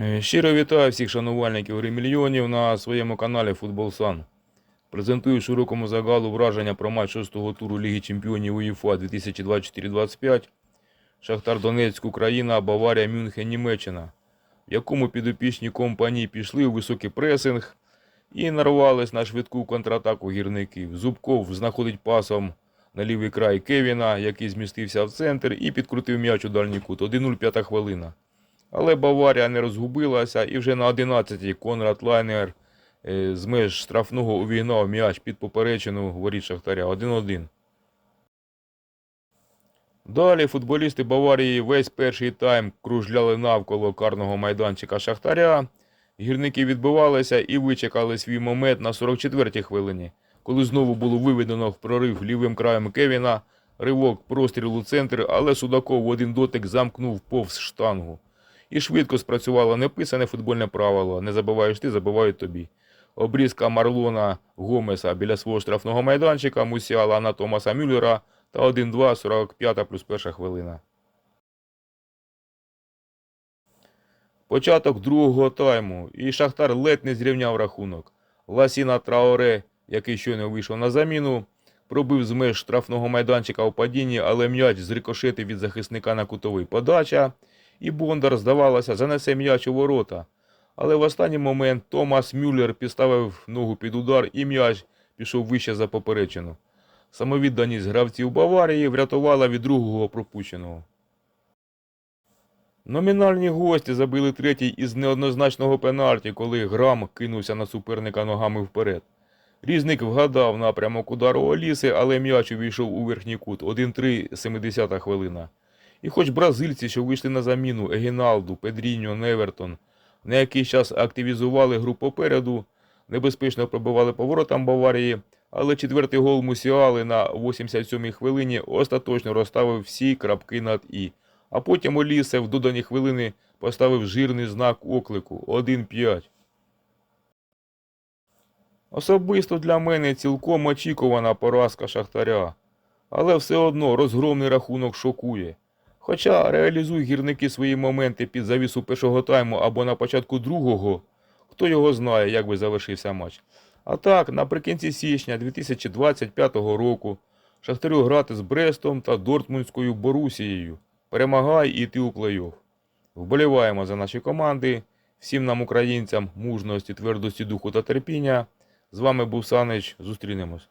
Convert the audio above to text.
Е, Щиро вітаю всіх шанувальників гри мільйонів на своєму каналі Футбол Сан. Презентую широкому загалу враження про матч шостого туру Ліги Чемпіонів УЄФА 2024-25 Шахтар Донецьк, Україна, Баварія, Мюнхен, Німеччина, в якому підопічні компанії пішли у високий пресинг і нарвались на швидку контратаку гірників. Зубков знаходить пасом на лівий край Кевіна, який змістився в центр і підкрутив м'яч у дальній кут. 1-0 п'ята хвилина. Але Баварія не розгубилася і вже на 11-й Конрад Лайнер е, з меж штрафного увігнав м'яч під поперечину воріт Шахтаря 1-1. Далі футболісти Баварії весь перший тайм кружляли навколо карного майданчика Шахтаря. Гірники відбивалися і вичекали свій момент на 44-й хвилині, коли знову було виведено в прорив лівим краєм Кевіна, ривок простріл у центр, але Судаков в один дотик замкнув повз штангу. І швидко спрацювало неписане футбольне правило. Не забиваєш ти, забивають тобі. Обрізка Марлона Гомеса біля свого штрафного майданчика, Мусіала на Томаса Мюллера та 1-2, 45 плюс перша хвилина. Початок другого тайму, і Шахтар ледь не зрівняв рахунок. Ласіна Траоре, який щойно вийшов на заміну, пробив з меж штрафного майданчика у падінні, але м'яч зрикошетив від захисника на кутовий подача, і Бондар, здавалося, занесе м'яч у ворота. Але в останній момент Томас Мюллер підставив ногу під удар і м'яч пішов вище за поперечину. Самовідданість гравців Баварії врятувала від другого пропущеного. Номінальні гості забили третій із неоднозначного пенальті, коли Грам кинувся на суперника ногами вперед. Різник вгадав напрямок удару Оліси, але м'яч увійшов у верхній кут 1-3, 70 хвилина. І хоч бразильці, що вийшли на заміну Егіналду, Педріньо, Невертон, на якийсь час активізували гру попереду, небезпечно пробивали поворотам Баварії, але четвертий гол Мусіали на 87-й хвилині остаточно розставив всі крапки над «і». А потім Олісе в додані хвилини поставив жирний знак оклику 1-5. Особисто для мене цілком очікувана поразка Шахтаря. Але все одно розгромний рахунок шокує. Хоча реалізуй гірники свої моменти під завісу першого тайму або на початку другого, хто його знає, як би завершився матч. А так, наприкінці січня 2025 року Шахтарю грати з Брестом та Дортмундською Борусією. Перемагай і йти у плей-офф. Вболіваємо за наші команди. Всім нам, українцям, мужності, твердості духу та терпіння. З вами був Санич. Зустрінемось.